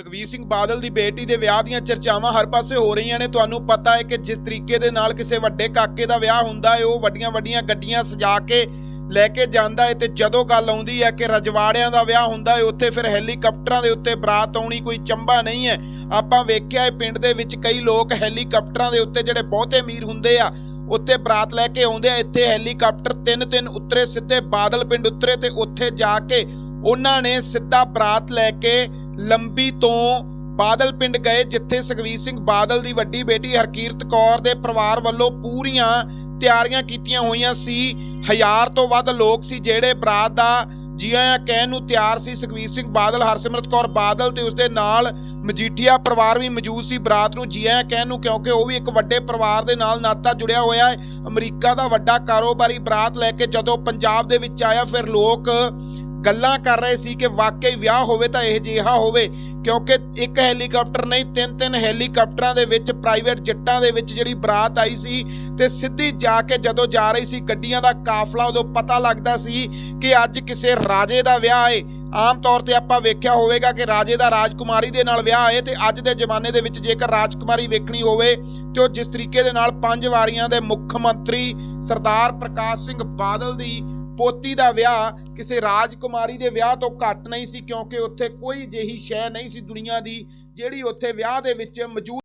ਸੁਖਵੀਰ ਸਿੰਘ ਬਾਦਲ ਦੀ ਬੇਟੀ ਦੇ ਵਿਆਹ ਦੀਆਂ ਚਰਚਾਵਾਂ ਹਰ ਪਾਸੇ ਹੋ ਰਹੀਆਂ ਨੇ। ਤੁਹਾਨੂੰ ਪਤਾ ਹੈ ਕਿ ਜਿਸ ਤਰੀਕੇ ਦੇ ਨਾਲ ਕਿਸੇ ਵੱਡੇ ਕਾਕੇ ਦਾ ਵਿਆਹ ਹੁੰਦਾ ਹੈ, ਉਹ ਵੱਡੀਆਂ ਵੱਡੀਆਂ ਗੱਡੀਆਂ ਸਜਾ ਕੇ ਲੈ ਕੇ ਜਾਂਦਾ ਹੈ ਤੇ ਜਦੋਂ ਗੱਲ ਆਉਂਦੀ ਹੈ ਕਿ ਰਜਵਾੜਿਆਂ ਦਾ ਵਿਆਹ ਹੁੰਦਾ ਹੈ, ਉੱਥੇ ਫਿਰ ਹੈਲੀਕਾਪਟਰਾਂ ਦੇ ਉੱਤੇ ਬਰਾਤ ਆਉਣੀ ਕੋਈ ਚੰਬਾ ਨਹੀਂ ਹੈ। ਆਪਾਂ ਵੇਖਿਆ ਹੈ ਪਿੰਡ ਦੇ ਵਿੱਚ ਕਈ ਲੋਕ ਹੈਲੀਕਾਪਟਰਾਂ ਦੇ ਉੱਤੇ ਜਿਹੜੇ ਬਹੁਤੇ ਅਮੀਰ ਹੁੰਦੇ ਆ, ਉੱਥੇ ਬਰਾਤ ਲੈ ਕੇ ਆਉਂਦੇ ਆ, ਇੱਥੇ ਹੈਲੀਕਾਪਟਰ ਤਿੰਨ ਤਿੰਨ ਉਤਰੇ ਸਿੱਧੇ ਬਾਦਲ ਪਿੰਡ ਉਤਰੇ ਤੇ ਉੱਥੇ ਜਾ ਕੇ ਉਹਨਾਂ ਨੇ ਸਿੱਧਾ ਬਰਾਤ ਲੈ ਕੇ ਲੰਬੀ ਤੋਂ ਬਾਦਲ ਪਿੰਡ ਗਏ, ਜਿੱਥੇ ਸੁਖਵੀਰ ਸਿੰਘ ਬਾਦਲ ਦੀ ਵੱਡੀ ਬੇਟੀ ਹਰਕੀਰਤ ਕੌਰ ਦੇ ਪਰਿਵਾਰ ਵੱਲੋਂ ਪੂਰੀਆਂ ਤਿਆਰੀਆਂ ਕੀਤੀਆਂ ਹੋਈਆਂ ਸੀ। ਹਜ਼ਾਰ ਤੋਂ ਵੱਧ ਲੋਕ ਸੀ ਜਿਹੜੇ ਬਰਾਤ ਦਾ ਜੀ ਆਇਆਂ ਕਹਿਣ ਨੂੰ ਤਿਆਰ ਸੀ। ਸੁਖਵੀਰ ਸਿੰਘ ਬਾਦਲ, ਹਰਸਿਮਰਤ ਕੌਰ ਬਾਦਲ ਤੇ ਉਸਦੇ ਨਾਲ ਮਜੀਠੀਆ ਪਰਿਵਾਰ ਵੀ ਮੌਜੂਦ ਸੀ ਬਰਾਤ ਨੂੰ। ਜੀ ਆਇਆਂ ਕਹਿਣ ਨੂੰ ਕਿਉਂਕਿ ਉਹ ਵੀ ਇੱਕ ਵੱਡੇ ਪਰਿਵਾਰ ਦੇ ਨਾਲ ਨਾਤਾ ਜੁੜਿਆ ਹੋਇਆ ਹੈ। ਅਮਰੀਕਾ ਦਾ ਵੱਡਾ ਕਾਰੋਬਾਰੀ ਬਰਾਤ ਲੈ ਕੇ ਜਦੋਂ ਪੰਜਾਬ ਦੇ ਵਿੱਚ ਆਇਆ, ਫਿਰ ਲੋਕ ਗੱਲਾਂ ਕਰ ਰਹੇ ਸੀ ਕਿ ਵਾਕਈ ਵਿਆਹ ਹੋਵੇ ਤਾਂ ਇਹ ਜਿਹਾ ਹੋਵੇ, ਕਿਉਂਕਿ ਇੱਕ ਹੈਲੀਕਾਪਟਰ ਨਹੀਂ, ਤਿੰਨ ਤਿੰਨ ਹੈਲੀਕਾਪਟਰਾਂ ਦੇ ਵਿੱਚ, ਪ੍ਰਾਈਵੇਟ ਜੱਟਾਂ ਦੇ ਵਿੱਚ ਜਿਹੜੀ ਬਰਾਤ ਆਈ ਸੀ ਤੇ ਸਿੱਧੀ ਜਾ ਕੇ ਜਦੋਂ ਜਾ ਰਹੀ ਸੀ ਗੱਡੀਆਂ ਦਾ ਕਾਫਲਾ, ਉਦੋਂ ਪਤਾ ਲੱਗਦਾ ਸੀ ਕਿ ਅੱਜ ਕਿਸੇ ਰਾਜੇ ਦਾ ਵਿਆਹ ਹੈ ਆਮ ਤੌਰ ਤੇ ਆਪਾਂ ਵੇਖਿਆ ਹੋਵੇਗਾ ਕਿ ਰਾਜੇ ਦਾ ਰਾਜਕੁਮਾਰੀ ਦੇ ਨਾਲ ਵਿਆਹ ਹੈ ਤੇ ਅੱਜ ਦੇ ਜ਼ਮਾਨੇ ਦੇ ਵਿੱਚ ਜੇਕਰ ਰਾਜਕੁਮਾਰੀ ਵੇਖਣੀ ਹੋਵੇ, ਤੇ ਉਹ ਜਿਸ ਤਰੀਕੇ ਦੇ ਨਾਲ ਪੰਜ ਵਾਰੀਆਂ ਦੇ ਮੁੱਖ ਮੰਤਰੀ ਸਰਦਾਰ ਪ੍ਰਕਾਸ਼ ਸਿੰਘ ਬਾਦਲ ਦੀ ਪੋਤੀ ਦਾ ਵਿਆਹ ਕਿਸੇ ਰਾਜਕੁਮਾਰੀ ਦੇ ਵਿਆਹ ਤੋਂ ਘੱਟ ਨਹੀਂ ਸੀ, ਕਿਉਂਕਿ ਉੱਥੇ ਕੋਈ ਜਿਹੀ ਸ਼ੈ ਨਹੀਂ ਸੀ ਦੁਨੀਆ ਦੀ ਜਿਹੜੀ ਉੱਥੇ ਵਿਆਹ ਦੇ ਵਿੱਚ ਮੌਜੂਦ